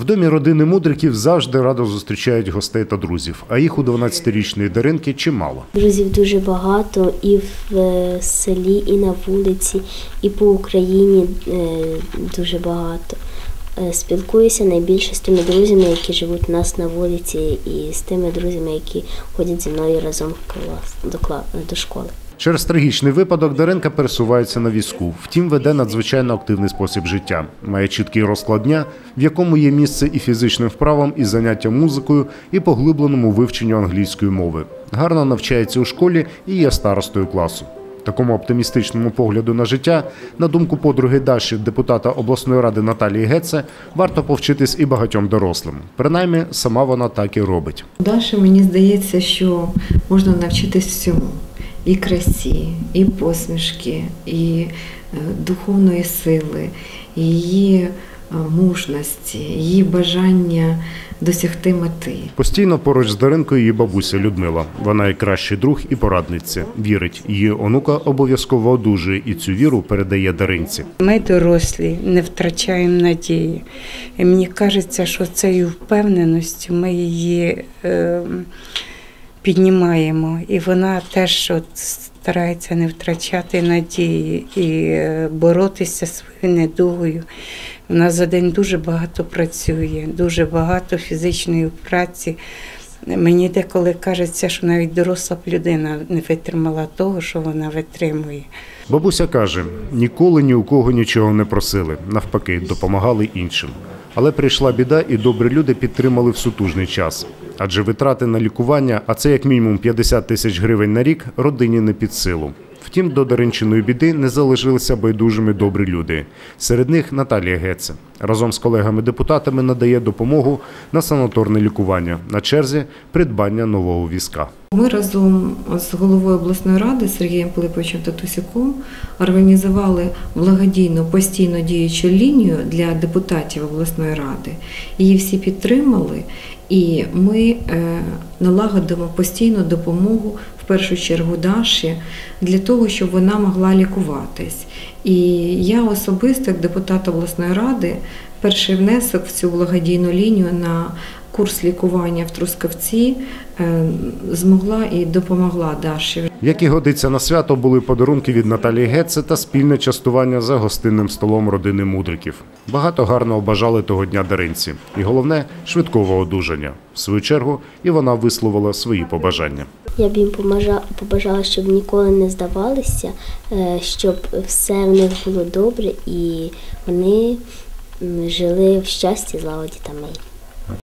В домі родини мудриків завжди радо зустрічають гостей та друзів, а їх у 12-річної Даринки чимало. Друзів дуже багато і в е, селі, і на вулиці, і по Україні е, дуже багато. Е, Спілкуюся найбільше з тими друзями, які живуть у нас на вулиці, і з тими друзями, які ходять зі мною разом в клас до школи. Через трагічний випадок Даринка пересувається на візку. Втім, веде надзвичайно активний спосіб життя. Має чіткий розклад дня, в якому є місце і фізичним вправам, і заняттям музикою, і поглибленому вивченню англійської мови. Гарно навчається у школі і є старостою класу. Такому оптимістичному погляду на життя, на думку подруги Даші, депутата обласної ради Наталії Геце, варто повчитись і багатьом дорослим. Принаймні, сама вона так і робить. Даші мені здається, що можна навчитись всьому. І красі, і посмішки, і е, духовної сили, і її е, мужності, її бажання досягти мети. Постійно поруч з Даринкою її бабуся Людмила. Вона як кращий друг і порадниця. Вірить, її онука обов'язково одужує і цю віру передає Даринці. Ми дорослі, не втрачаємо надії. І мені кажеться, що цією впевненістю ми її е, піднімаємо. І вона теж от старається не втрачати надії і е, боротися своєю недугою. Вона за день дуже багато працює, дуже багато фізичної праці. Мені деколи кажеться, що навіть доросла б людина не витримала того, що вона витримує. Бабуся каже: ніколи ні у кого нічого не просили, навпаки, допомагали іншим. Але прийшла біда, і добрі люди підтримали в сутужний час. Адже витрати на лікування, а це як мінімум 50 тисяч гривень на рік, родині не під силу. Втім, до Даринчиної біди не залишилися байдужими добрі люди. Серед них Наталія Геце. Разом з колегами-депутатами надає допомогу на санаторне лікування. На черзі придбання нового візка. Ми разом з головою обласної ради Сергієм Пилиповичем Татусяком організували благодійну постійно діючу лінію для депутатів обласної ради. Її всі підтримали, і ми е, налагодимо постійну допомогу в першу чергу Даші для того, щоб вона могла лікуватись. І я особисто, як депутат обласної ради, перший внесок в цю благодійну лінію на курс лікування в Трускавці е, змогла і допомогла Даші. І годиться на свято, були подарунки від Наталії Гетце та спільне частування за гостинним столом родини мудриків. Багато гарного бажали того дня Даринці. І головне швидкого одужання. В свою чергу і вона висловила свої побажання. Я б їм побажала, щоб ніколи не здавалися, е, щоб все в них було добре і вони жили в щасті, злагоді та мирі.